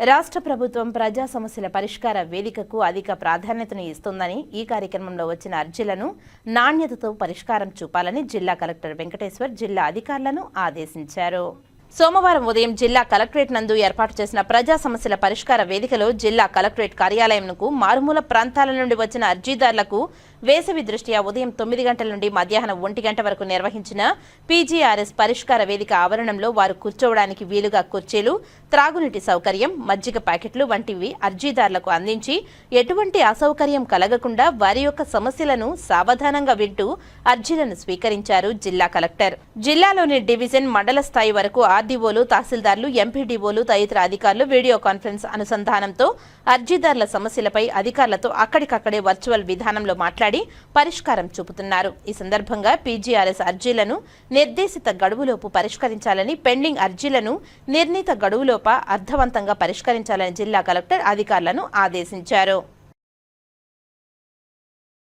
రాష్ట్ర ప్రభుత్వం ప్రజా సమస్యల పరిష్కార వేదికకు అధిక ప్రాధాన్యతను ఇస్తోందని ఈ కార్యక్రమంలో వచ్చిన అర్జీలను నాణ్యతతో పరిష్కారం చూపాలని జిల్లా కలెక్టర్ వెంకటేశ్వర్ జిల్లా అధికారులను ఆదేశించారు. సోమవారం ఉదయం జిల్లా కలెక్టరేట్ నందు ఏర్పాటు చేసిన ప్రజా సమస్యల పరిష్కార వేదికలో జిల్లా కలెక్టరేట్ కార్యాలయంకు మారుమూల ప్రాంతాల నుండి వచ్చిన అర్జీదారులకు వేసవి దృష్ట్యా ఉదయం తొమ్మిది గంటల నుండి మధ్యాహ్నం ఒంటి గంట వరకు నిర్వహించిన పీజీఆర్ఎస్ పరిష్కార వేదిక ఆవరణంలో వారు కూర్చోవడానికి వీలుగా కుర్చీలు త్రాగునీటి సౌకర్యం మజ్జిగ ప్యాకెట్లు వంటివి అర్జీదారులకు అందించి ఎటువంటి అసౌకర్యం కలగకుండా వారి యొక్క సమస్యలను సావధానంగా వింటూ అర్జీలను స్వీకరించారు జిల్లా కలెక్టర్. జిల్లాలోని డివిజన్ మండల స్థాయి వరకు ఆర్డీఓలు తహసీల్దార్లు ఎంపీడీఓలు తదితర అధికారులు వీడియో కాన్ఫరెన్స్ అనుసంధానంతో అర్జీదారుల సమస్యలపై అధికారులతో అక్కడికక్కడే వర్చువల్ విధానంలో మాట్లాడి పరిష్కారం చూపుతున్నారు. ఈ సందర్భంగా పీజీఆర్ఎస్ అర్జీలను నిర్దేశిత గడువులోపు పరిష్కరించాలని పెండింగ్ అర్జీలను నిర్ణీత గడువులోప అర్థవంతంగా పరిష్కరించాలని జిల్లా కలెక్టర్ అధికారులను ఆదేశించారు.